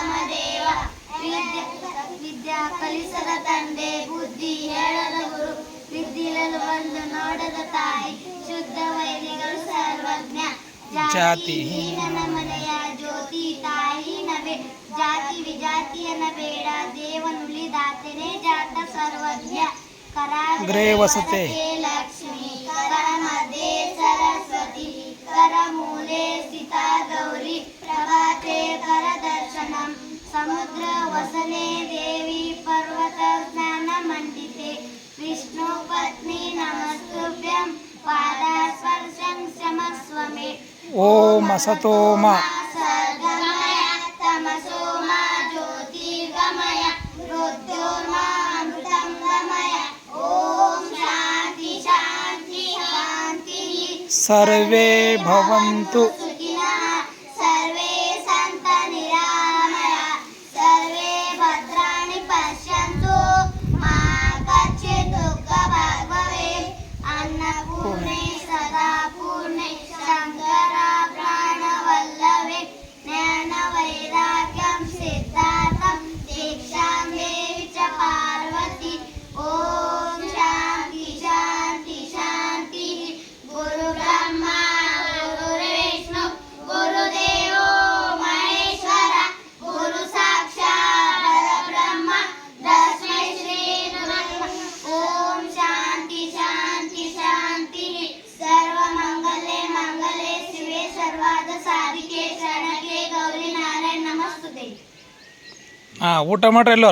ಸಂಗಮ ದೇವ ವಿದ್ಯೆ ವಿದ್ಯಾ ಕಲಿಸದ ತಂದೆ ಬುದ್ಧಿ ಹೇಳದ ಗುರು ವಿದ್ಯೆಲಲು ಬಂದು ನೋಡದ ತಾಯಿ ಶುದ್ಧ ವೈರಿಗಳು ಸರ್ವಜ್ಞ. ಜಾತಿ ಮನೆಯ ಜ್ಯೋತಿ ತಾಯಿ ನವೆ. ಜಾತಿ ವಿಜಾತಿಯನ್ನ ಬೇಡ ದೇವನುಳಿದಾತನೇ ಜಾತ ಸರ್ವಜ್ಞ. ಗೃಹೇ ವಸತೆ. ಲಕ್ಷ್ಮಿ. ಕರ ಸರಸ್ವತಿ. ಕರ ಮೂಲೆ ಸೀತಾ ಗೌರಿ. समुद्र वसने देवी पर्वत स्नान मंडिते विष्णु पत्नी नमस्तुभ्यं पादस्पर्शं क्षमस्व मे। ओम असतो मा सर्वे भवन्तु। ಹಾಂ ಊಟ ಮಾಡ್ರಿ ಎಲ್ಲೋ